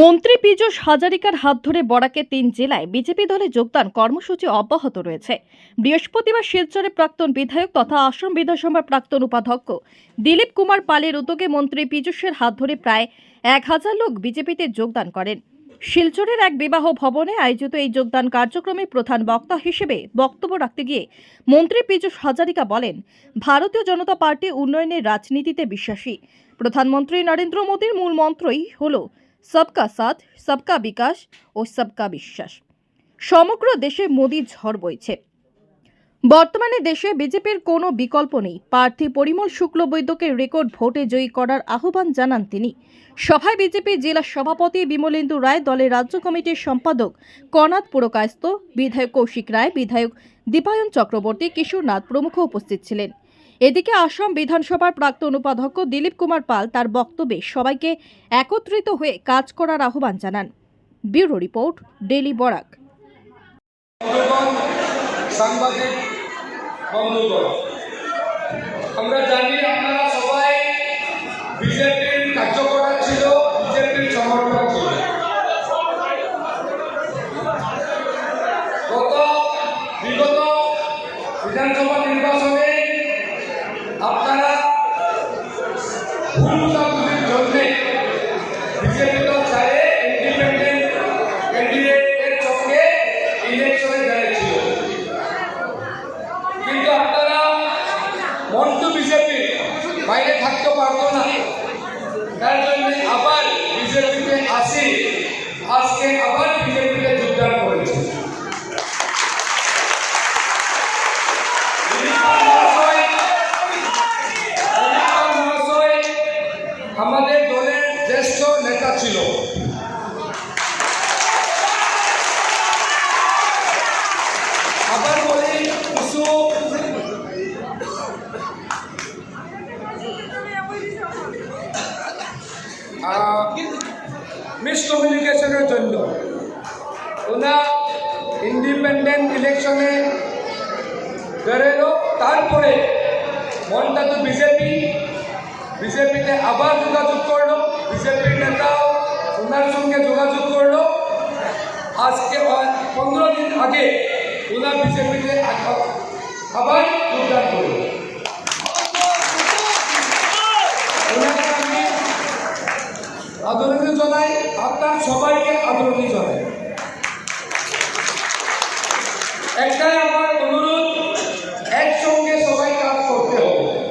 মন্ত্রী পীযূষ হাজারিকার হাত ধরে বরাকে তিন জেলায় বিজেপি দলে যোগদান কর্মসূচি অব্যাহত রয়েছে। বৃহস্পতিবার শিলচরে প্রাক্তন বিধায়ক তথা আসাম বিধানসভার প্রাক্তন উপাধ্যক্ষ দিলীপ কুমার পালের উদ্যোগে মন্ত্রী পীযূষের হাত ধরে প্রায় এক হাজার লোক বিজেপিতে যোগদান করেন। শিলচরের এক বিবাহ ভবনে আয়োজিত এই যোগদান কার্যক্রমে প্রধান বক্তা হিসেবে বক্তব্য রাখতে গিয়ে মন্ত্রী পীযূষ হাজারিকা বলেন, ভারতীয় জনতা পার্টি উন্নয়নের রাজনীতিতে বিশ্বাসী। প্রধানমন্ত্রী নরেন্দ্র মোদীর মূল মন্ত্রই হলো সবকা সাথ সবকা বিকাশ ও সবকা বিশ্বাস সমগ্র দেশে মোদীর ঝড় বইছে। বর্তমানে দেশে বিজেপির কোনো বিকল্প নেই। প্রার্থী পরিমল শুক্লবৈদ্যকে রেকর্ড ভোটে জয়ী করার আহ্বান জানান তিনি। সভায় বিজেপি জেলা সভাপতি বিমলেন্দু রায়, দলের রাজ্য কমিটির সম্পাদক কনাথ পুরকায়স্ত বিধায়ক কৌশিক রায়, বিধায়ক দীপায়ন চক্রবর্তী, কিশোরনাথ প্রমুখ উপস্থিত ছিলেন। এদিকে আসাম বিধানসভার প্রাক্তন উপাধ্যক্ষ দিলীপ কুমার পাল তার বক্তব্যে সবাইকে একত্রিত হয়ে কাজ করার আহ্বান জানান। Bureau report daily Barak. বিধানসভা কিন্তু বিজেপি বাইরে থাকতে না। জন্য আবার বিজেপিতে আসি। আজকে আবার বিজেপিতে যোগদান করেছে মহাশয়, মহাশয় আমাদের দলের জ্যেষ্ঠ নেতা ছিল। আবার বলি মিসকমিউনিকেশনের জন্য। ওনা ইন্ডিপেন্ডেন্ট ইলেকশনে বেরোলো, তারপরে মনটা তো বিজেপি, বিজেপিতে আবার যোগাযোগ করল। বিজেপির নেতাও ওনার সঙ্গে যোগাযোগ করল। আজকে পনেরো দিন আগে ওনার বিজেপিতে আবার যোগদান করল। আদরণীয় জানাই, আপনার সবাইকে আদরণীয় জানাই। একটাই আমার অনুরোধ, একসঙ্গে সবাই কাজ করতে হবে।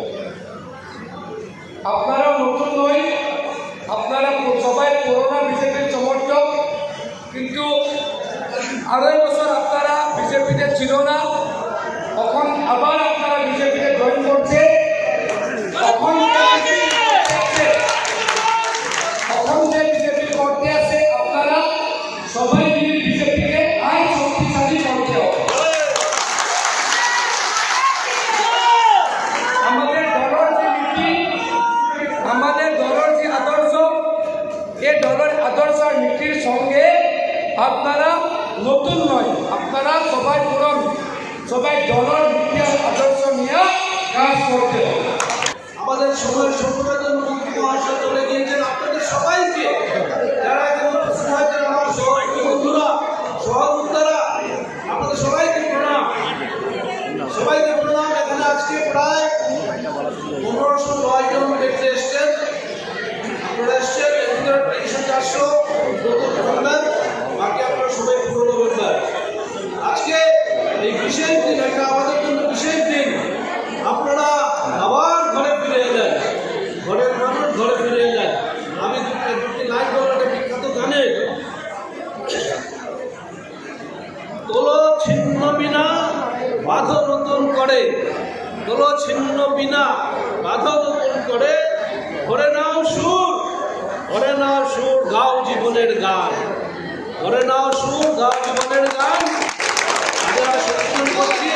আপনারা নতুন নয় আপনারা পু- সবাই পুরোনো বিজেপির সমর্থক কিন্তু আড়াই বছর আপনারা বিজেপিতে ছিল না তখন আবার নতুন নয়। আপনারা সবাই পুরন সবাই দলের নীতি আদর্শ নিয়ে কাজ করতে আমাদের মহাশয় চলে গিয়েছেন আপনাদের সবাইকে। বন্ধুরা? আপনাদের সবাইকে প্রণাম। এখানে আজকে প্রায় দোলো ছিন্ন বিনা বাধ নতুন করে। দোলো ছিন্ন বিনা বাধ নতুন করে। ধরে নাও সুর ধরে নাও সুর, গাও জীবনের গান। ধরে নাও সুর, গাও জীবনের গান। আমরা সত্য করছি